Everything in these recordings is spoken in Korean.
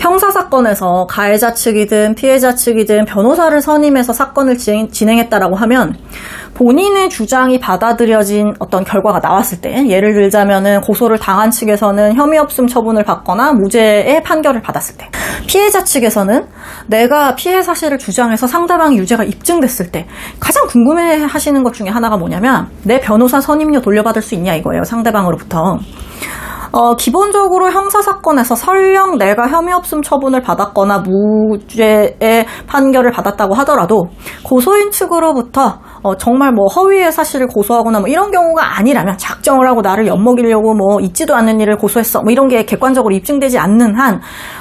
형사사건에서 가해자 측이든 피해자 측이든 변호사를 선임해서 사건을 진행, 진행 했다라고 하면 본인의 주장이 받아들여진 어떤 결과가 나왔을 때 예를 들자면은 고소를 당한 측에서는 혐의 없음 처분을 받거나 무죄의 판결을 받았을 때 피해자 측에서는 내가 피해 사실을 주장해서 상대방의 유죄가 입증됐을 때 가장 궁금해 하시는 것 중에 하나가 뭐냐면 내 변호사 선임료 돌려받을 수 있냐 이거예요 상대방으로부터 어, 기본적으로 형사 사건에서 설령 내가 혐의 없음 처분을 받았거나 무죄의 판결을 받았다고 하더라도 고소인 측으로부터 어, 정말 뭐 허위의 사실을 고소하거나 뭐 이런 경우가 아니라면 작정을 하고 나를 엿먹이려고 뭐 있지도 않는 일을 고소했어. 뭐 이런 게 객관적으로 입증되지 않는 한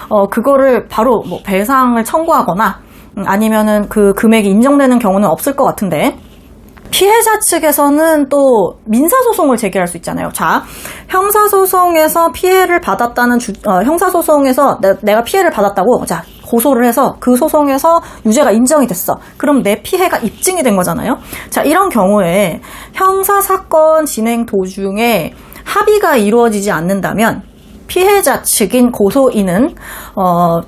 어, 그거를 바로 뭐 배상을 청구하거나 음, 아니면은 그 금액이 인정되는 경우는 없을 것 같은데 피해자 측에서는 또 민사소송을 제기할 수 있잖아요. 자, 형사소송에서 피해를 받았다는 주, 어, 형사소송에서 내, 가 피해를 받았다고, 자, 고소를 해서 그 소송에서 유죄가 인정이 됐어. 그럼 내 피해가 입증이 된 거잖아요. 자, 이런 경우에 형사 사건 진행 도중에 합의가 이루어지지 않는다면 피해자 측인 고소인은, 어,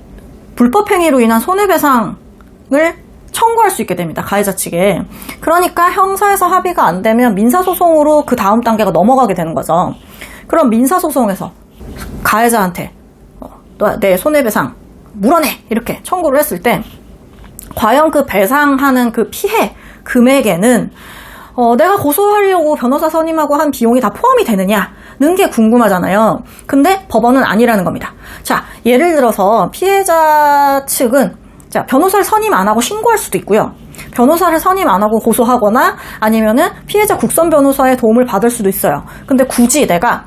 불법행위로 인한 손해배상을 청구할 수 있게 됩니다. 가해자 측에. 그러니까 형사에서 합의가 안 되면 민사소송으로 그 다음 단계가 넘어가게 되는 거죠. 그럼 민사소송에서 가해자한테 어, 내 손해배상 물어내! 이렇게 청구를 했을 때 과연 그 배상하는 그 피해 금액에는 어, 내가 고소하려고 변호사 선임하고 한 비용이 다 포함이 되느냐는 게 궁금하잖아요. 근데 법원은 아니라는 겁니다. 자, 예를 들어서 피해자 측은 자, 변호사를 선임 안 하고 신고할 수도 있고요. 변호사를 선임 안 하고 고소하거나 아니면은 피해자 국선 변호사의 도움을 받을 수도 있어요. 근데 굳이 내가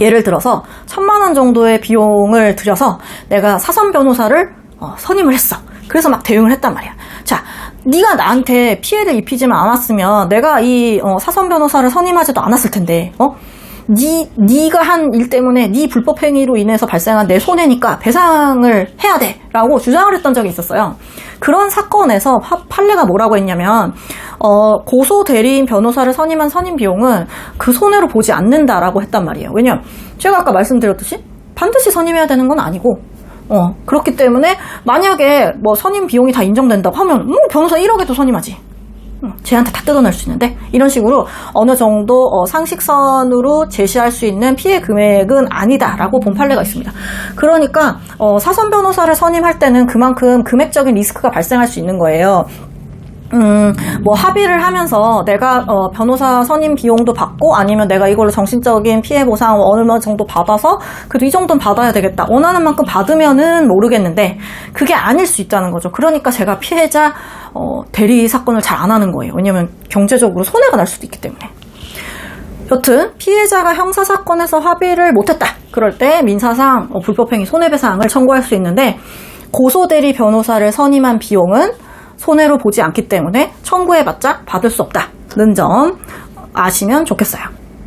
예를 들어서 천만 원 정도의 비용을 들여서 내가 사선 변호사를 어, 선임을 했어. 그래서 막 대응을 했단 말이야. 자, 네가 나한테 피해를 입히지만 않았으면 내가 이 어, 사선 변호사를 선임하지도 않았을 텐데, 어? 네 네가 한 일 때문에 네 불법 행위로 인해서 발생한 내 손해니까 배상을 해야 돼라고 주장을 했던 적이 있었어요. 그런 사건에서 파, 판례가 뭐라고 했냐면 어, 고소 대리인 변호사를 선임한 선임 비용은 그 손해로 보지 않는다라고 했단 말이에요. 왜냐면 제가 아까 말씀드렸듯이 반드시 선임해야 되는 건 아니고 어, 그렇기 때문에 만약에 뭐 선임 비용이 다 인정된다고 하면 뭐 변호사 1억에도 선임하지. 쟤한테 다 뜯어낼 수 있는데 이런 식으로 어느 정도 어, 상식선으로 제시할 수 있는 피해 금액은 아니다라고 본 판례가 있습니다. 그러니까 어, 사선 변호사를 선임할 때는 그만큼 금액적인 리스크가 발생할 수 있는 거예요. 음, 뭐 합의를 하면서 내가 어, 변호사 선임 비용도 받고 아니면 내가 이걸로 정신적인 피해 보상 어느 정도 받아서 그래도 이 정도는 받아야 되겠다. 원하는 만큼 받으면은 모르겠는데 그게 아닐 수 있다는 거죠. 그러니까 제가 피해자 어, 대리 사건을 잘 안 하는 거예요. 왜냐면 경제적으로 손해가 날 수도 있기 때문에. 여튼 피해자가 형사 사건에서 합의를 못했다. 그럴 때 민사상 어, 불법행위 손해배상을 청구할 수 있는데 고소 대리 변호사를 선임한 비용은 손해로 보지 않기 때문에 청구해봤자 받을 수 없다는 점 아시면 좋겠어요.